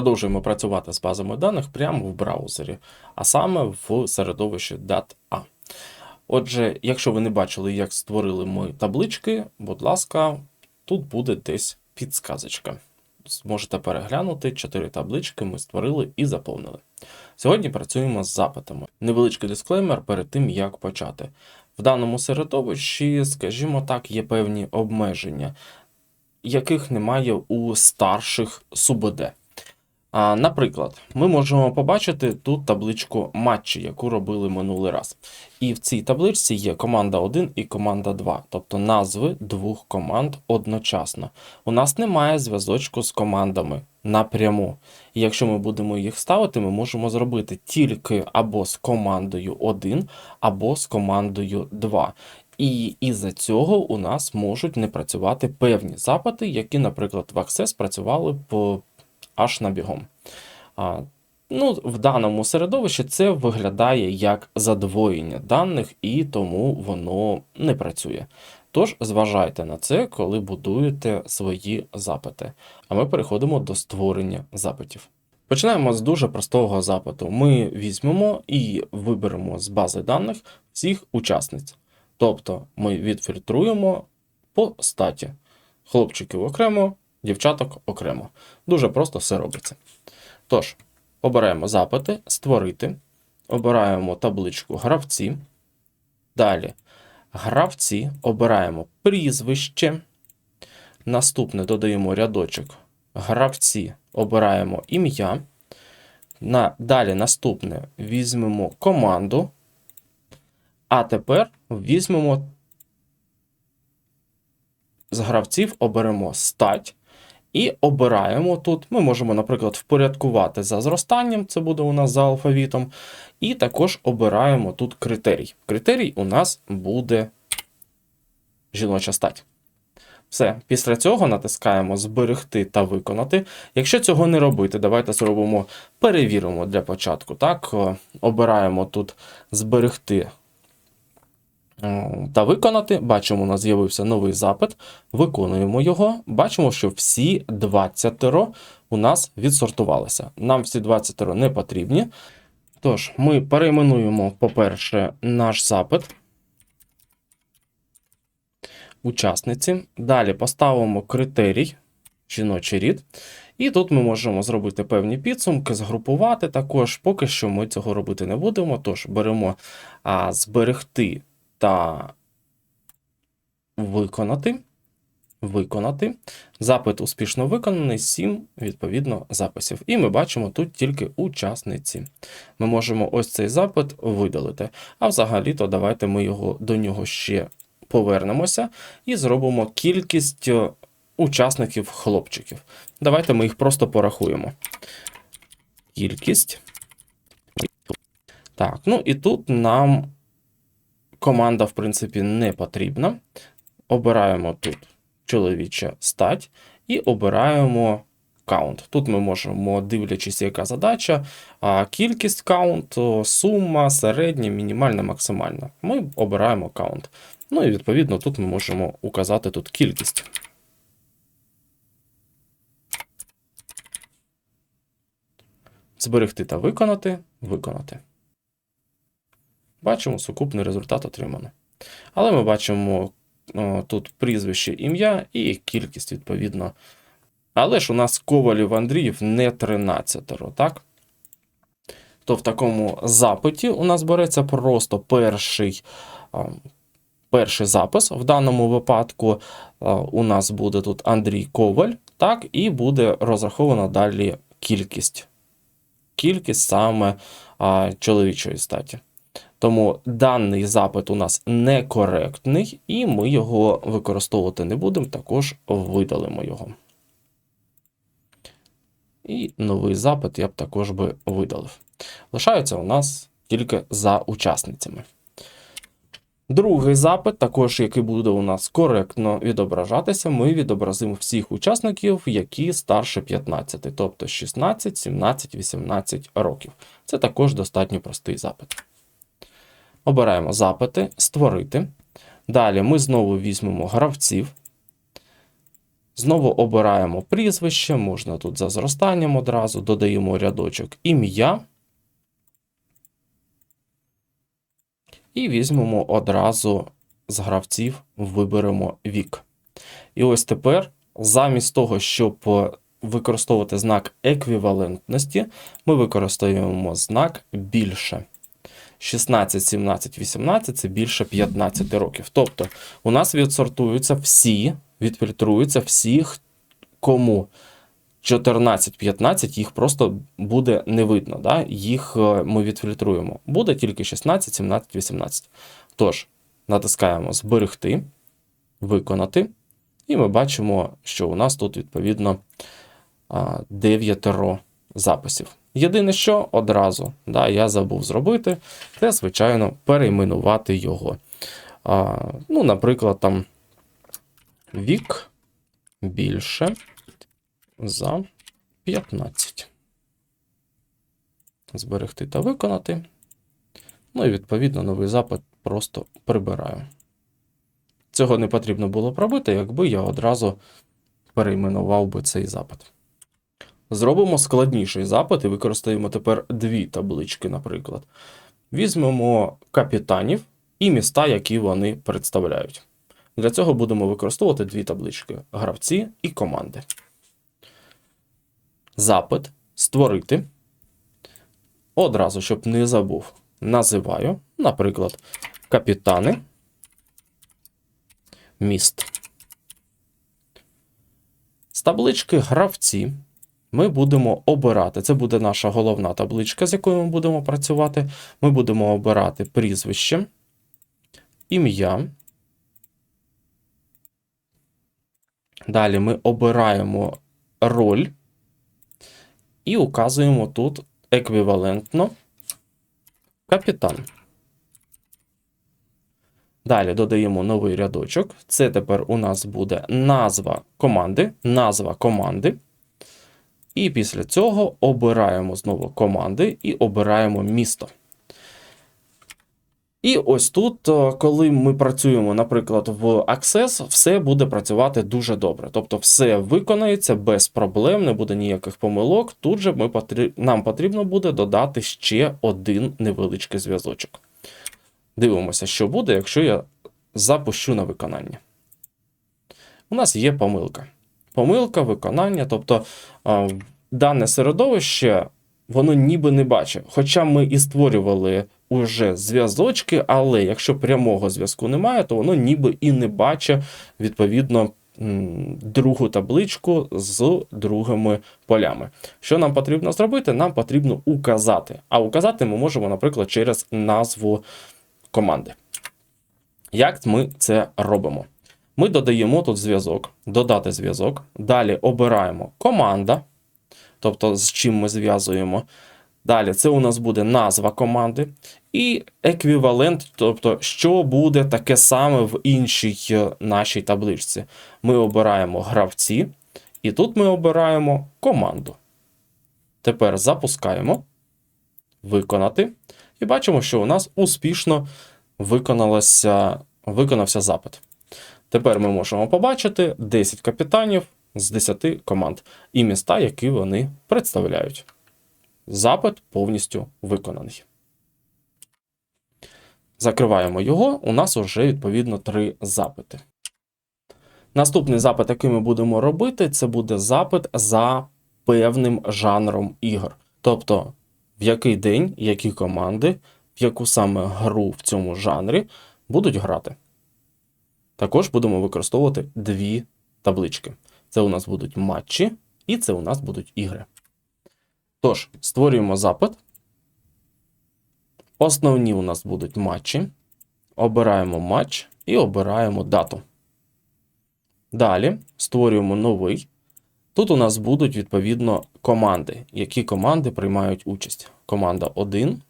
Продовжуємо працювати з базами даних прямо в браузері, а саме в середовищі DAT-A. Отже, якщо ви не бачили, як створили ми таблички, будь ласка, тут буде десь підсказочка. Зможете переглянути чотири таблички ми створили і заповнили. Сьогодні працюємо з запитами. Невеличкий дисклеймер перед тим, як почати. В даному середовищі, скажімо так, є певні обмеження, яких немає у старших СУБД. Наприклад, ми можемо побачити тут табличку матчі, яку робили минулий раз. І в цій табличці є команда 1 і команда 2, тобто назви двох команд одночасно. У нас немає зв'язочку з командами напряму. І якщо ми будемо їх ставити, ми можемо зробити тільки або з командою 1, або з командою 2. І із-за цього у нас можуть не працювати певні запити, які, наприклад, в Access працювали по аж на бігом. А, Ну, В даному середовищі це виглядає як задвоєння даних, і тому воно не працює. Тож зважайте на це, коли будуєте свої запити. А ми переходимо до створення запитів. Починаємо з дуже простого запиту. Ми візьмемо і виберемо з бази даних всіх учасниць. Тобто ми відфільтруємо по статі. Хлопчиків окремо, дівчаток окремо. Дуже просто все робиться. Тож, обираємо запити, створити, обираємо табличку гравці. Далі гравці, обираємо прізвище. Наступне додаємо рядочок гравці, обираємо ім'я. На, Далі наступне візьмемо команду. А тепер візьмемо з гравців оберемо стать. І обираємо тут. Ми можемо, наприклад, впорядкувати за зростанням, це буде у нас за алфавітом. І також обираємо тут критерій. Критерій у нас буде жіноча стать. Все, після цього натискаємо Зберегти та виконати. Якщо цього не робити, давайте зробимо, перевіримо для початку. Так, Обираємо тут Зберегти та виконати. Бачимо, у нас з'явився новий запит. Виконуємо його. Бачимо, що всі 20 у нас відсортувалися. Нам всі 20 не потрібні. Тож, ми перейменуємо, по-перше, наш запит. Учасниці. Далі поставимо критерій жіночий рід. І тут ми можемо зробити певні підсумки, згрупувати також. Поки що ми цього робити не будемо. Тож беремо а, зберегти та виконати. Виконати. Запит успішно виконаний, 7, відповідно, записів. І ми бачимо тут тільки учасниці. Ми можемо ось цей запит видалити. А взагалі-то давайте ми його до нього ще повернемося і зробимо кількість е, учасників хлопчиків. Давайте ми їх просто порахуємо. Кількість. Так, ну і тут нам команда, в принципі, не потрібна. Обираємо тут чоловіча стать і обираємо каунт. Тут ми можемо, дивлячись, яка задача, кількість каунт, сума, середня, мінімальна, максимальна. Ми обираємо каунт. Ну і відповідно тут ми можемо указати тут кількість. Зберегти та виконати, виконати. Бачимо, сукупний результат отримано. Але ми бачимо о, тут прізвище ім'я і кількість, відповідно. Але ж у нас ковалів Андріїв не 13, так? То в такому запиті у нас береться просто перший о, перший запис. В даному випадку о, у нас буде тут Андрій Коваль, так, і буде розрахована далі кількість. Кількість саме чоловічої статі. Тому даний запит у нас некоректний, і ми його використовувати не будемо, також видалимо його. І новий запит я б також би видалив. Лишаються у нас тільки за учасницями. Другий запит, також який буде у нас коректно відображатися, ми відобразимо всіх учасників, які старше 15, тобто 16, 17, 18 років. Це також достатньо простий запит. Обираємо запити, створити. Далі ми знову візьмемо гравців. Знову обираємо прізвище, можна тут за зростанням одразу, додаємо рядочок ім'я. І візьмемо одразу з гравців, виберемо вік. І ось тепер, замість того, щоб використовувати знак еквівалентності, ми використовуємо знак більше. 16, 17, 18 це більше 15 років. Тобто у нас відсортуються всі, відфільтруються всі, кому 14-15, їх просто буде не видно. Да? Їх е, ми відфільтруємо. Буде тільки 16, 17, 18. Тож, натискаємо Зберегти, виконати. І ми бачимо, що у нас тут, відповідно, 9 записів. Єдине, що одразу да, я забув зробити, це, звичайно, перейменувати його. А, Ну, Наприклад, там вік більше за 15. Зберегти та виконати. Ну і відповідно новий запит просто прибираю. Цього не потрібно було б робити, якби я одразу перейменував би цей запит. Зробимо складніший запит і використаємо тепер дві таблички, наприклад. Візьмемо капітанів і міста, які вони представляють. Для цього будемо використовувати дві таблички: гравці і команди. Запит створити. Одразу, щоб не забув, називаю, наприклад, капітани міст. З таблички гравці ми будемо обирати. Це буде наша головна табличка, з якою ми будемо працювати. Ми будемо обирати прізвище, ім'я. Далі ми обираємо роль і указуємо тут еквівалентно капітан. Далі додаємо новий рядочок. Це тепер у нас буде назва команди, назва команди. І після цього обираємо знову команди і обираємо місто. І ось тут, е, коли ми працюємо, наприклад, в Access, все буде працювати дуже добре. Тобто, все виконається без проблем, не буде ніяких помилок. Тут же ми потріб... нам потрібно буде додати ще один невеличкий зв'язочок. Дивимося, що буде, якщо я запущу на виконання. У нас є помилка. Помилка виконання, тобто дане середовище, воно ніби не бачить. Хоча ми і створювали уже зв'язочки, але якщо прямого зв'язку немає, то воно ніби і не бачить відповідно другу табличку з другими полями. Що нам потрібно зробити? Нам потрібно указати. А указати ми можемо, наприклад, через назву команди. Як ми це робимо? Ми додаємо тут зв'язок, додати зв'язок. Далі обираємо команда, тобто з чим ми зв'язуємо. Далі це у нас буде назва команди і еквівалент, тобто, що буде таке саме в іншій е, нашій табличці. Ми обираємо гравці, і тут ми обираємо команду. Тепер запускаємо, виконати. І бачимо, що у нас успішно виконався запит. Тепер ми можемо побачити 10 капітанів з 10 команд і міста, які вони представляють. Запит повністю виконаний. Закриваємо його. У нас вже відповідно три запити. Наступний запит, який ми будемо робити, це буде запит за певним жанром ігор. Тобто, в який день, які команди, в яку саме гру в цьому жанрі будуть грати. Також будемо використовувати дві таблички. Це у нас будуть матчі, і це у нас будуть ігри. Тож, створюємо запит. Основні у нас будуть матчі. Обираємо матч і обираємо дату. Далі створюємо новий. Тут у нас будуть, відповідно, команди. Які команди приймають участь? Команда 1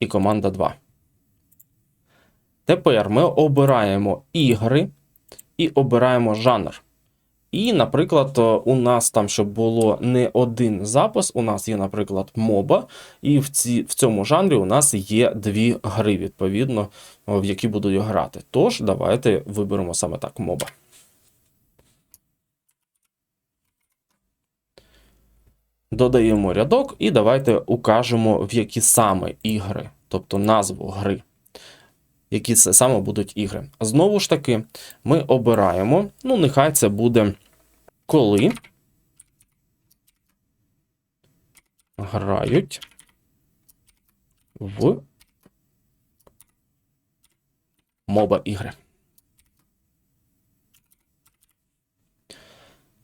і команда 2. Тепер ми обираємо ігри і обираємо жанр. І, наприклад, е, у нас там, щоб було не один запис, у нас є, наприклад, моба, і в ці, в цьому жанрі у нас є дві гри, відповідно, в які будуть грати. Тож, давайте виберемо саме так моба. Додаємо рядок, і давайте укажемо, в які саме ігри, тобто назву гри. Які це саме будуть ігри. Знову ж таки, ми обираємо, ну, нехай це буде коли грають в моба ігри.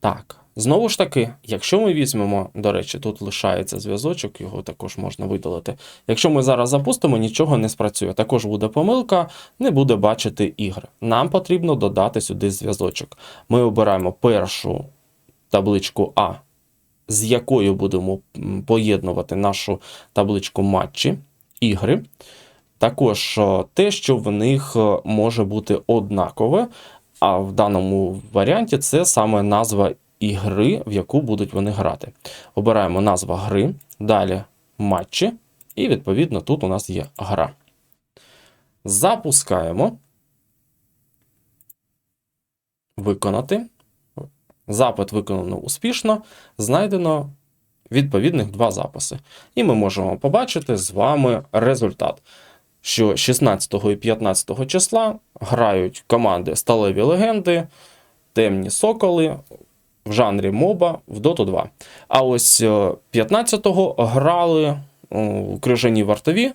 Так, знову ж таки, якщо ми візьмемо, до речі, тут лишається зв'язочок, його також можна видалити. Якщо ми зараз запустимо, нічого не спрацює. Також буде помилка, не буде бачити ігри. Нам потрібно додати сюди зв'язочок. Ми обираємо першу табличку А, з якою будемо поєднувати нашу табличку матчі, ігри. Також е, те, що в них е, може бути однакове, а в даному варіанті це саме назва ігри, в яку будуть вони грати. Обираємо назва гри, далі матчі, і відповідно тут у нас є гра. Запускаємо. Виконати. Запит виконано успішно. Знайдено відповідних два записи. І ми можемо побачити з вами результат що 16 і 15 числа грають команди Сталеві легенди, Темні Соколи в жанрі моба в Dota 2. А ось е, 15-го грали о, крижані вартові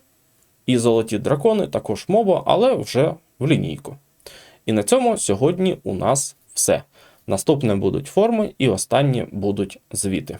і золоті дракони, також моба, але вже в лінійку. І на цьому сьогодні у нас все. Наступне будуть форми, і останні будуть звіти.